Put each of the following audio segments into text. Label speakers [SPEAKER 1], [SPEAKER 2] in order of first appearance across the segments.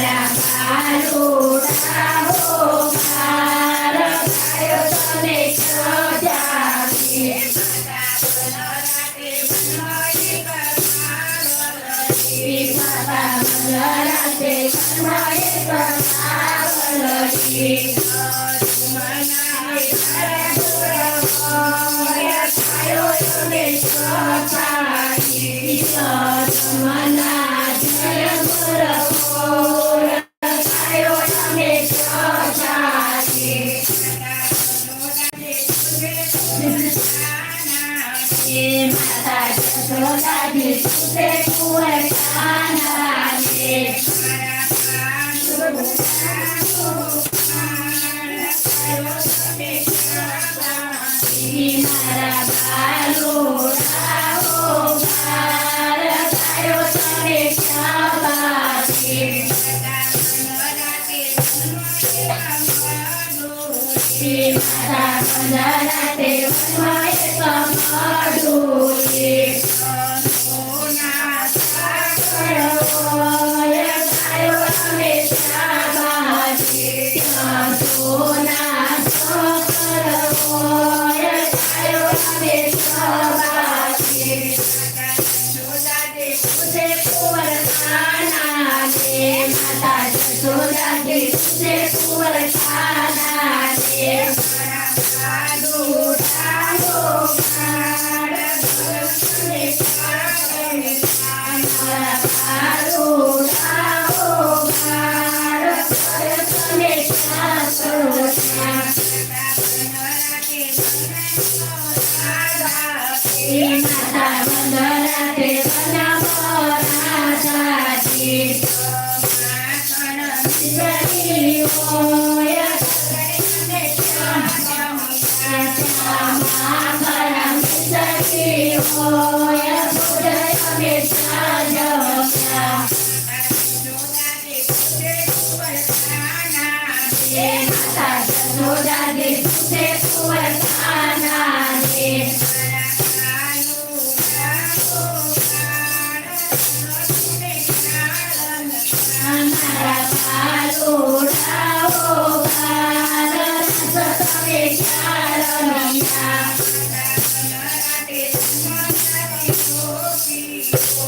[SPEAKER 1] Yes. Mata, Mandana, Te, Mata, Mata, Mata, Shama Shama us.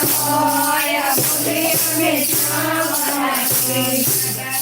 [SPEAKER 1] Namo Buddhaya Buddhaya Mitra Mahakri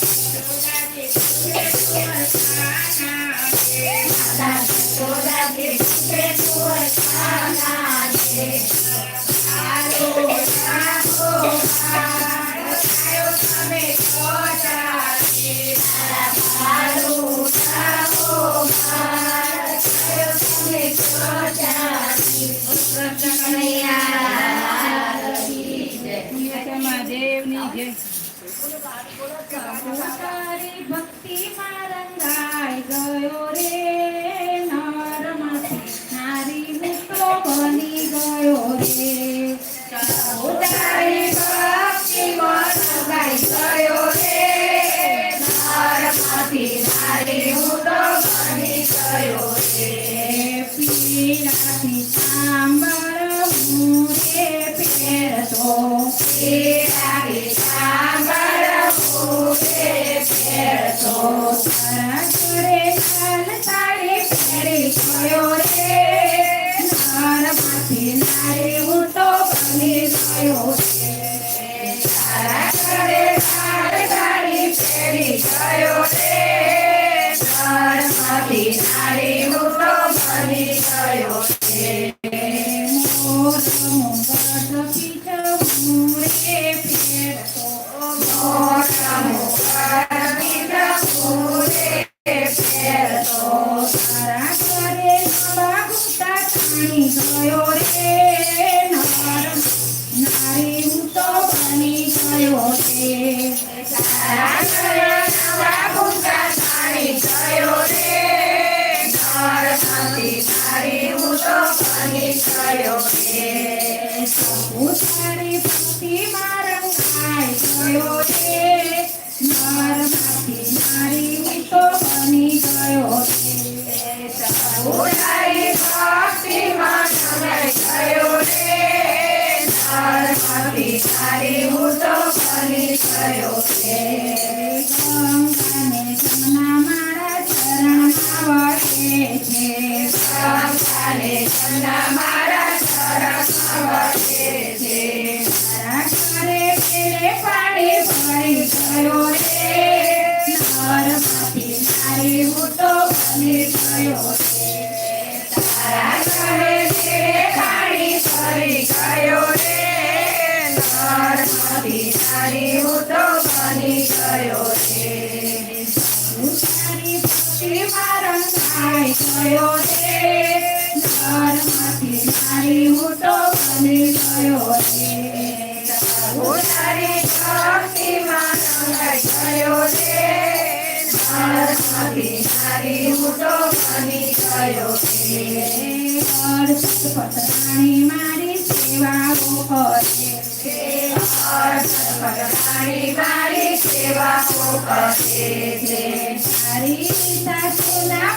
[SPEAKER 1] આવ્યો રે ઘરમાંથી નારી મોટો બની ગયો છે મોર મોર પીઠ મૂળે ફેરતો તો ફરી છે તને સના મારા ચરણ આવડે છે થયો રે નરમાંથી નારી ઉઠો બની ગયો રે હું તારી શક્તિમાં સંગાઈ ગયો રે નરમાંથી નારી ઉઠો મારી સેવાઓ કરે સેવા ધર્મધારી મારી સેવાઓ કરે છે મારી સાસુના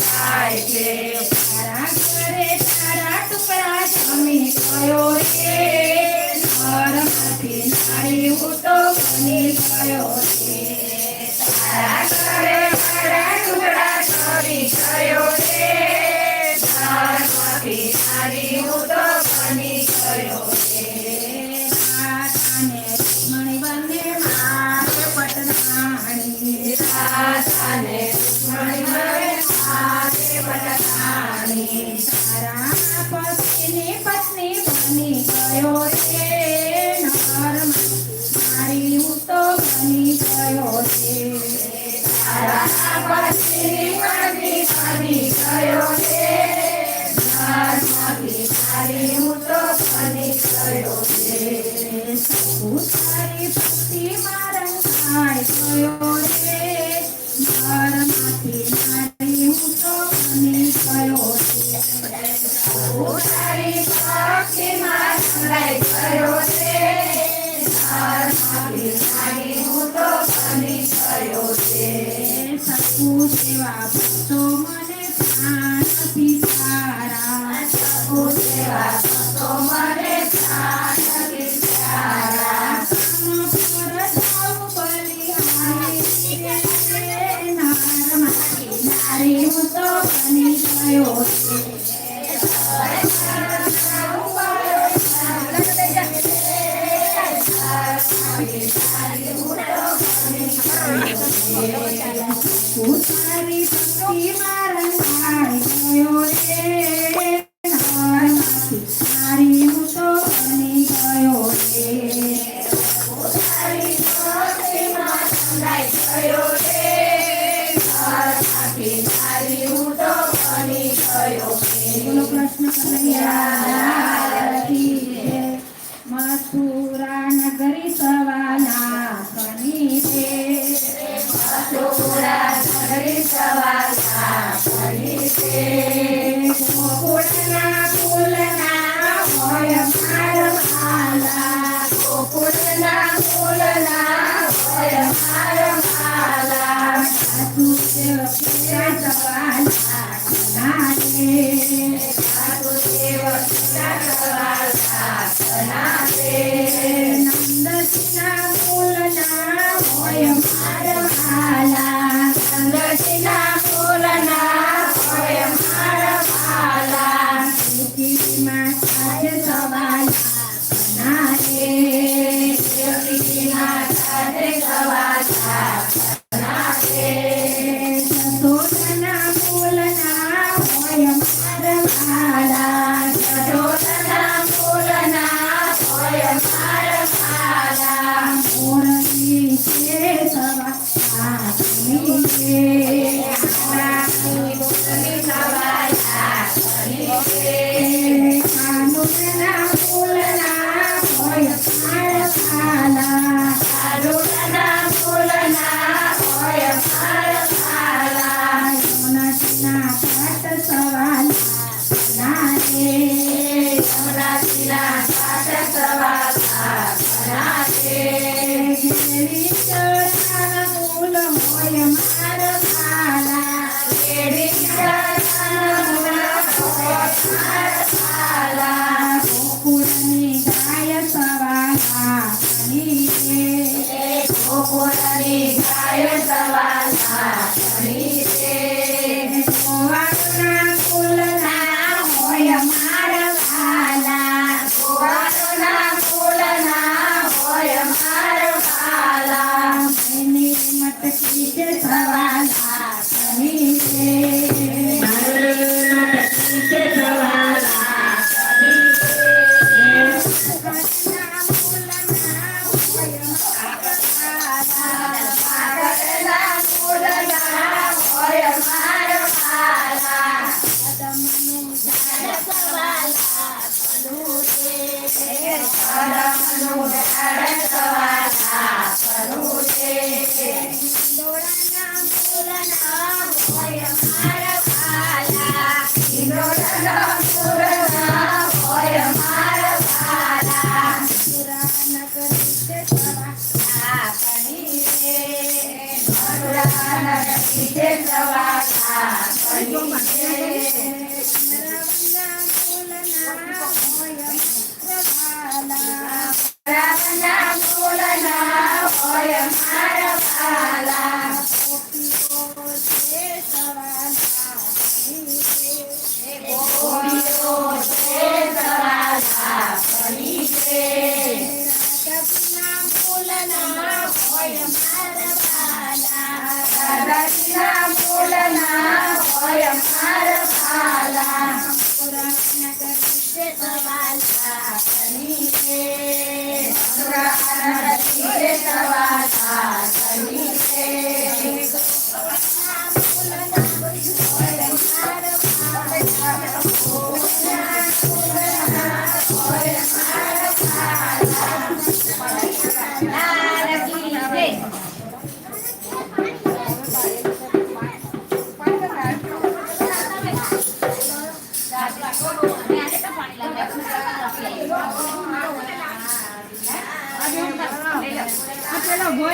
[SPEAKER 1] થાય છે તારા કરે તારા ટુકડા જમી ગયો રે ઘરમાંથી નારી ઉઠો બની ગયો રે તારા ગયો રે ઘરમાંથી નારી તારી ભક્તિ મારા ગયો રે વાલા કરીતે સવા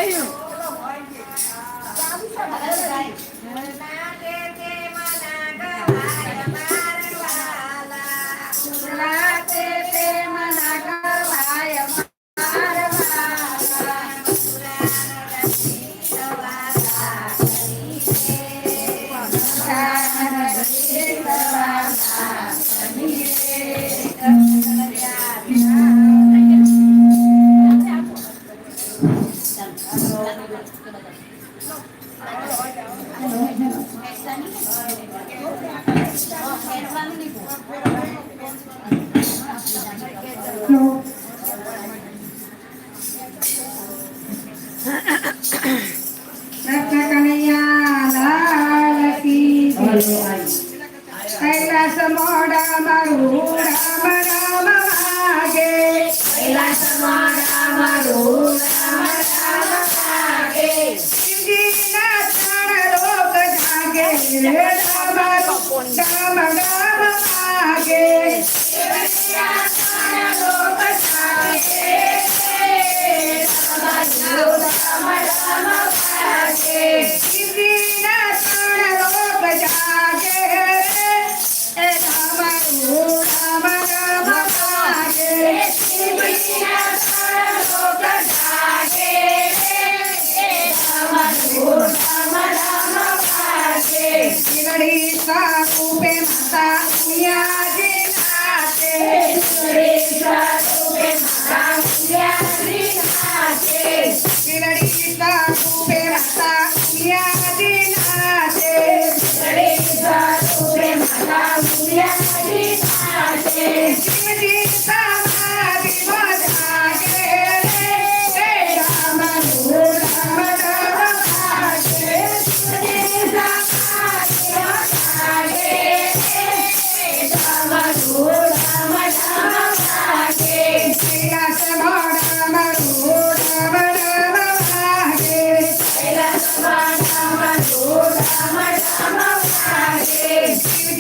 [SPEAKER 1] 这个 one. Thanks.